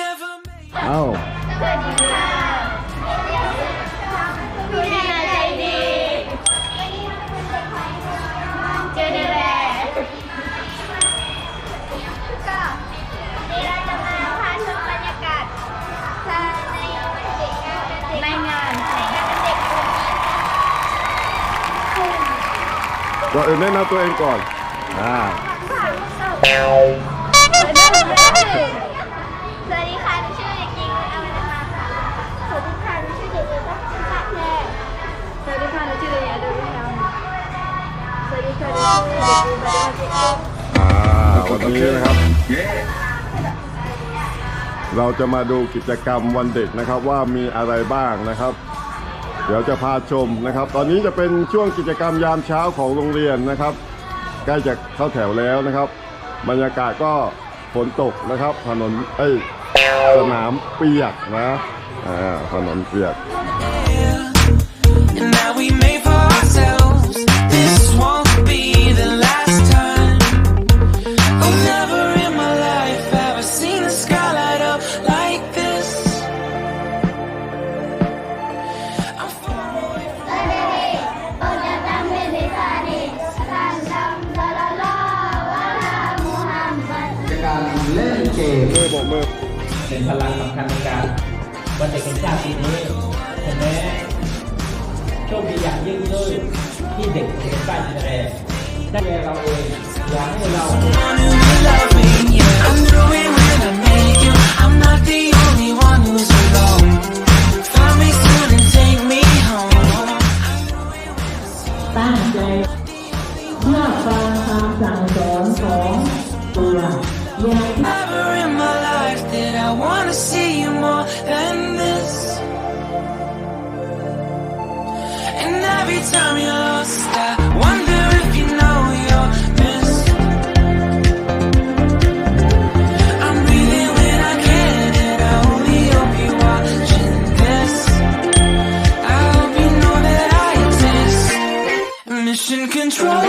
never made เอ้าสวัสดีค่ะคุณนายใจดีเจอดีแลก็นี่เราจะมาพาชมบรรยากาศภายในในงานในงานเด็กวันนี้ก่อนอื่นแนะนำตัวเองก่อนอ่า อ่าวันนี้นะครับ เราจะมาดูกิจกรรมวันเด็กนะครับว่ามีอะไรบ้างนะครับ เดี๋ยวจะพาชมนะครับ ตอนนี้จะเป็นช่วงกิจกรรมยามเช้าของโรงเรียนนะครับ ใกล้จะเข้าแถวแล้วนะครับ บรรยากาศก็ฝนตกนะครับ ถนนเอ้ยสนามเปียกนะอ่าถนนเปียก And now we made for ourselves. เล่นเกมมือโบกมือเป็นพลังสำคัญในการวันเด็กแห่งชาติปีนี้ถึงแม้โชคดีอย่างยิ่งเลยที่เด็กเด็กใกล้จะแรงได้แก่เราเองอยากให้เรา One who will love me, yeah. I knew it when I met you. I'm not the only one who's alone. Find me soon and take me home. ตั้งใจเพื่อฟังคำสั่งสอนของตัว In my life did I wanna see you more than this? And every time you're lost, I wonder if you know you're missed. I'm breathing when I can, and I only hope you're watching this. I hope you know that I exist. Mission control.